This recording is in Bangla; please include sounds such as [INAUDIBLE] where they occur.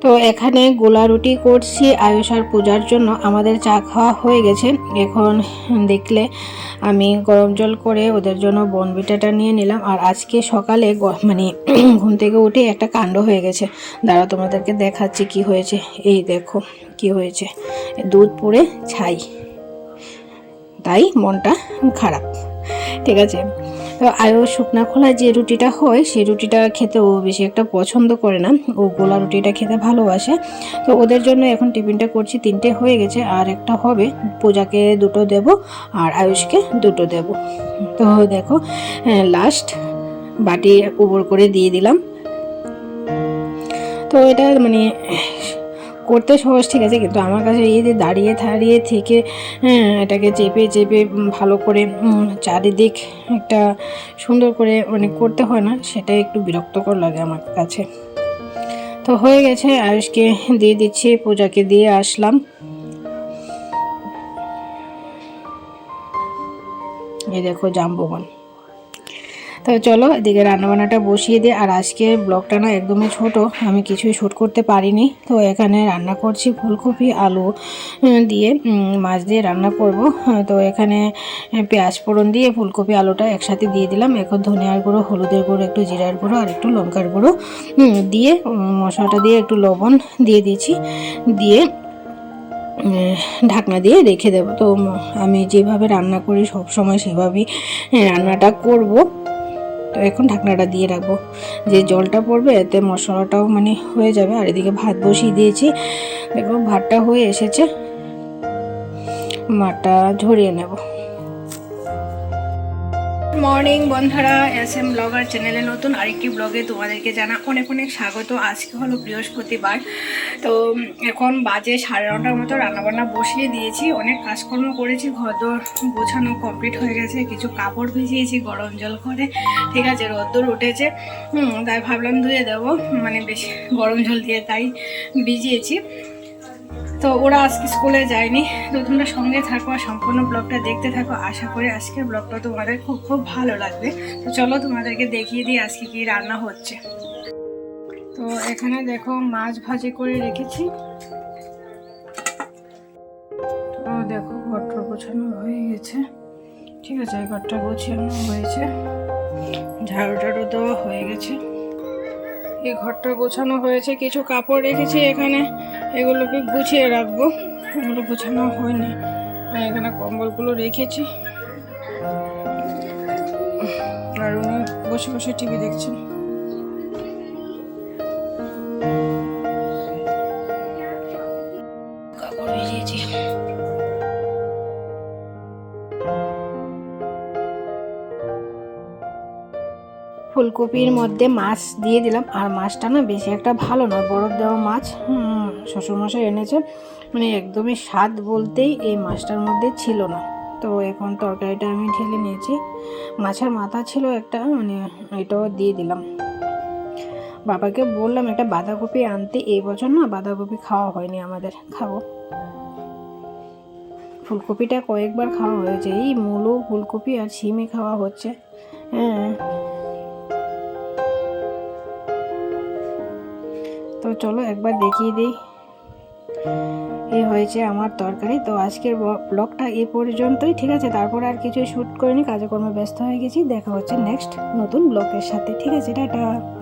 তো এখানে গোলা রুটি করছি, আয়ুষার পূজার জন্য। আমাদের চা খাওয়া হয়ে গেছে। এখন দেখলে আমি গরম জল করে ওদের জন্য বনবিটাটা নিয়ে নিলাম। আর আজকে সকালে মানে [CLEARS THROAT] ঘুম থেকে উঠে একটা কাণ্ড হয়ে গেছে। দাঁড়া, তোমাদেরকে দেখাচ্ছি কি হয়েছে। এই দেখো কি হয়েছে। দুধ পুড়ে ছাই। তাই মনটা খারাপ। ঠিক আছে? তো আয়ু শুকনা খোলা যে রুটিটা হয়, সেই রুটিটা খেতে ও বেশি একটা পছন্দ করে না। ও গোলা রুটিটা খেতে ভালোবাসে। তো ওদের জন্য এখন টিফিনটা করছি, তিনটে হয়ে গেছে, আর একটা হবে, পূজাকে দুটো দেব, আর আয়ুষকে দুটো দেব। তো দেখো লাস্ট বাটি উপর করে দিয়ে দিলাম। তো এটা মানে করতে সহজ, ঠিক আছে? কিন্তু আমার কাছে এই যে দাঁড়িয়ে দাঁড়িয়ে থেকে হ্যাঁ এটাকে চেপে চেপে ভালো করে চারিদিক একটা সুন্দর করে মানে করতে হয় না, সেটা একটু বিরক্তকর লাগে আমার কাছে। তো হয়ে গেছে, আয়ুষকে দিয়ে দিচ্ছি, পূজাকে দিয়ে আসলাম। এই দেখো, জাম্বুবান। তো চলো এদিকে রান্নাবান্নাটা বসিয়ে দিই আর আজকে ব্লগটা না একদমই ছোট আমি কিছুই শ্যুট করতে পারিনি। তো এখানে রান্না করছি ফুলকপি আলু দিয়ে মাছ দিয়ে রান্না করব। হ্যাঁ, তো এখানে পেঁয়াজ ফোড়ন দিয়ে ফুলকপি আলুটা একসাথে দিয়ে দিলাম। এখন ধনিয়ার গুঁড়ো হলুদের গুঁড়ো একটু জিরার গুঁড়ো আর একটু লঙ্কার গুঁড়ো দিয়ে মশলাটা দিয়ে একটু লবণ দিয়ে দিয়েছি। দিয়ে ঢাকনা দিয়ে রেখে দেবো। তো আমি যেভাবে রান্না করি সব সময় সেভাবেই রান্নাটা করব। তো এখন ঢাকনাটা দিয়ে রাখব। যে জলটা পড়বে, এতে মশলাটাও মানে হয়ে যাবে। আর এদিকে ভাত বসিয়ে দিয়েছি। দেখো, ভাতটা হয়ে এসেছে। মাটা ঝরিয়ে নেব। মর্নিং বন্ধুরা, এস এম ব্লগার চ্যানেলে নতুন আরেকটি ব্লগে তোমাদেরকে জানা অনেক অনেক স্বাগত। আজকে হলো বৃহস্পতিবার। তো এখন বাজে সাড়ে নটার মতো, রান্নাবান্না বসিয়ে দিয়েছি। অনেক কাজকর্ম করেছি, ঘরদোর গোছানো কমপ্লিট হয়ে গেছে। কিছু কাপড় ভিজিয়েছি, গরম জল করে। ঠিক আছে রোদ্দুর উঠেছে। তাই ভাবলাম ধুয়ে দেবো। মানে বেশি গরম জল দিয়ে তাই ভিজিয়েছি। তো ওরা আজকে স্কুলে যায়নি। তো তোমরা সঙ্গে থাকো আর সম্পূর্ণ ব্লগটা দেখতে থাকো। আশা করি আজকের ব্লগটা তোমাদের খুব খুব ভালো লাগবে। তো চলো তোমাদেরকে দেখিয়ে দিই আজকে কি রান্না হচ্ছে। তো এখানে দেখো মাছ ভাজি করে রেখেছি। তো দেখো ঘরটা গোছানো হয়ে গেছে। ঠিক আছে ঘরটা গোছানো হয়েছে। ঝাড়ু টাড়ু দেওয়া হয়ে গেছে। এই ঘরটা গোছানো হয়েছে, কিছু কাপড় রেখেছি এখানে, এগুলোকে গুছিয়ে রাখব। এগুলো গোছানো হয়নি এখানে কম্বলগুলো রেখেছি। আর উনি বসে বসে টিভি দেখছেন। ফুলকপির মধ্যে মাছ দিয়ে দিলাম। আর মাছটা না বেশি একটা ভালো নয় বরফ দেওয়া মাছ। শ্বশুরমশাই এনেছে মানে একদমই স্বাদ বলতেই এই মাছটার মধ্যে ছিল না। তো এখন তরকারিটা আমি ঢেলে নিয়েছি। মাছের মাথা ছিল একটা মানে এটাও দিয়ে দিলাম। বাবাকে বললাম একটা বাঁধাকপি আনতে এই বছর না বাঁধাকপি খাওয়া হয়নি আমাদের। খাব ফুলকপিটা কয়েকবার খাওয়া হয়েছে। এই মূলো ফুলকপি আর সিমে খাওয়া হচ্ছে। হ্যাঁ। তো চলো একবার দেখিয়ে দিই। এই হয়েছে আমার তরকারি। তো আজকের ব্লগটা এ পর্যন্তই, ঠিক আছে? তারপর আর কিছু শ্যুট করিনি, কাজকর্মে ব্যস্ত হয়ে গেছি। দেখা হচ্ছে নেক্সট নতুন ব্লগের সাথে। ঠিক আছে, টাটা।